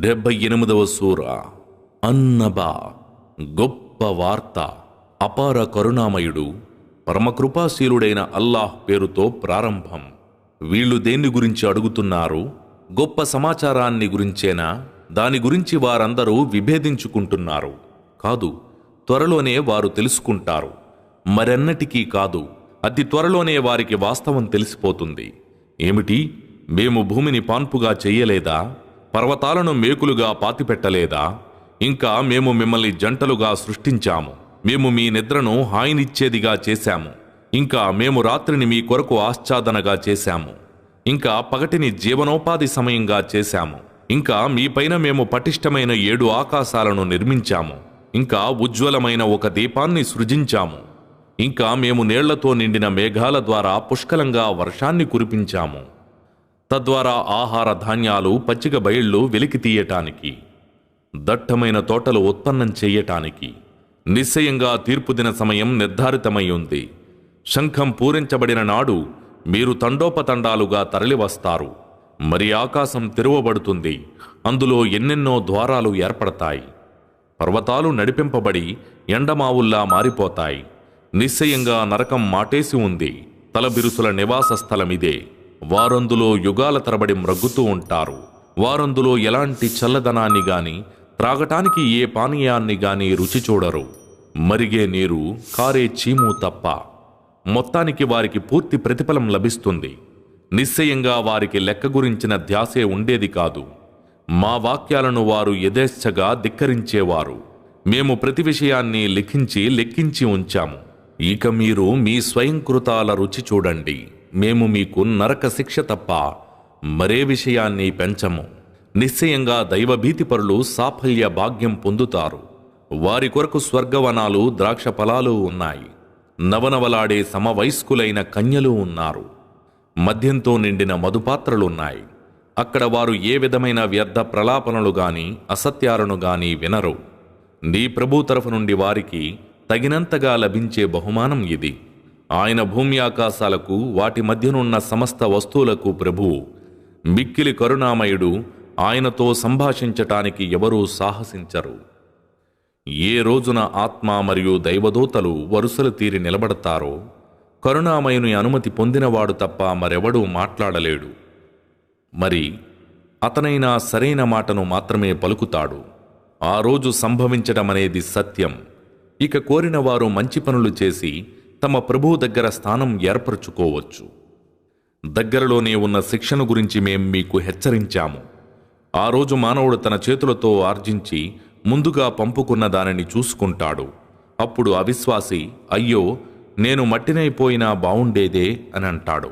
డెబ్బై ఎనిమిదవ సూర. అన్నబా గొప్ప వార్త. అపార కరుణామయుడు పరమకృపాశీలుడైన అల్లాహ్ పేరుతో ప్రారంభం. వీళ్ళు దేన్ని గురించి అడుగుతున్నారు? గొప్ప సమాచారాన్ని గురించేనా? దాని గురించి వారందరూ విభేదించుకుంటున్నారు. కాదు త్వరలోనే వారు తెలుసుకుంటారు. మరెన్నటికీ కాదు అతి త్వరలోనే వారికి వాస్తవం తెలిసిపోతుంది. ఏమిటి? మేము భూమిని పాన్పుగా చెయ్యలేదా పర్వతాలను మేకులుగా పాతిపెట్టలేదా? ఇంకా మేము మిమ్మల్ని జంటలుగా సృష్టించాము. మేము మీ నిద్రను హాయినిచ్చేదిగా చేశాము. ఇంకా మేము రాత్రిని మీ కొరకు ఆశ్చాదనగా చేశాము. ఇంకా పగటిని జీవనోపాధి సమయంగా చేశాము. ఇంకా మీపైన మేము పటిష్టమైన ఏడు ఆకాశాలను నిర్మించాము. ఇంకా ఉజ్వలమైన ఒక దీపాన్ని సృజించాము. ఇంకా మేము నీళ్ళతో నిండిన మేఘాల ద్వారా పుష్కలంగా వర్షాన్ని కురిపించాము. తద్వారా ఆహార ధాన్యాలు పచ్చిక బయళ్ళు వెలికి తీయటానికి దట్టమైన తోటలు ఉత్పన్నం చేయటానికి నిశ్చయంగా తీర్పుదిన సమయం నిర్ధారితమై ఉంది. శంఖం పూరించబడిన నాడు మీరు తండోపతండాలుగా తరలివస్తారు. మరి ఆకాశం తెరువబడుతుంది. అందులో ఎన్నెన్నో ద్వారాలు ఏర్పడతాయి. పర్వతాలు నడిపింపబడి ఎండమావుల్లా మారిపోతాయి. నిశ్చయంగా నరకం మాటేసి ఉంది. తలబిరుసుల నివాస స్థలమిదే వారందులో యుగాల తరబడి మ్రగ్గుతూ ఉంటారు. వారందులో ఎలాంటి చల్లదనాన్ని గాని త్రాగటానికి ఏ పానీయాన్ని గాని రుచి చూడరు. మరిగే నీరు కారే చీము తప్ప. మొత్తానికి వారికి పూర్తి ప్రతిఫలం లభిస్తుంది. నిశ్చయంగా వారికి లెక్క గురించిన ధ్యాసే ఉండేది కాదు. మా వాక్యాలను వారు యథేచ్ఛగా ధిక్కరించేవారు. మేము ప్రతి విషయాన్ని లిఖించి లెక్కించి ఉంచాము. ఇక మీరు మీ స్వయంకృతాల రుచి చూడండి. మేము మీకు నరక శిక్ష తప్ప మరే విషయాన్ని పెంచము. నిశ్చయంగా దైవభీతిపరులు సాఫల్య భాగ్యం పొందుతారు. వారి కొరకు స్వర్గవనాలు ద్రాక్ష ఫలాలు ఉన్నాయి. నవనవలాడే సమవయస్కులైన కన్యలు ఉన్నారు. మద్యంతో నిండిన మధుపాత్రలున్నాయి. అక్కడ వారు ఏ విధమైన వ్యర్థ ప్రలాపనలు గాని అసత్యాలను గాని వినరు. నీ ప్రభు తరఫు నుండి వారికి తగినంతగా లభించే బహుమానం ఇది. ఆయన భూమి ఆకాశాలకు వాటి మధ్యనున్న సమస్త వస్తువులకు ప్రభువు మిక్కిలి కరుణామయుడు ఆయనతో సంభాషించటానికి ఎవరూ సాహసించరు. ఏ రోజున ఆత్మ మరియు దైవదూతలు వరుసలు తీరి నిలబడతారో కరుణామయుని అనుమతి పొందినవాడు తప్ప మరెవడూ మాట్లాడలేడు. మరి అతనైనా సరైన మాటను మాత్రమే పలుకుతాడు. ఆ రోజు సంభవించటమనేది సత్యం. ఇక కోరిన వారు మంచి పనులు చేసి తమ ప్రభువు దగ్గర స్థానం ఏర్పరచుకోవచ్చు. దగ్గరలోనే ఉన్న శిక్షను గురించి మేం మీకు హెచ్చరించాము. ఆ రోజు మానవుడు తన చేతులతో ఆర్జించి ముందుగా పంపుకున్న దానిని చూసుకుంటాడు. అప్పుడు అవిశ్వాసి అయ్యో నేను మట్టినైపోయినా బావుండేదే అని అంటాడు.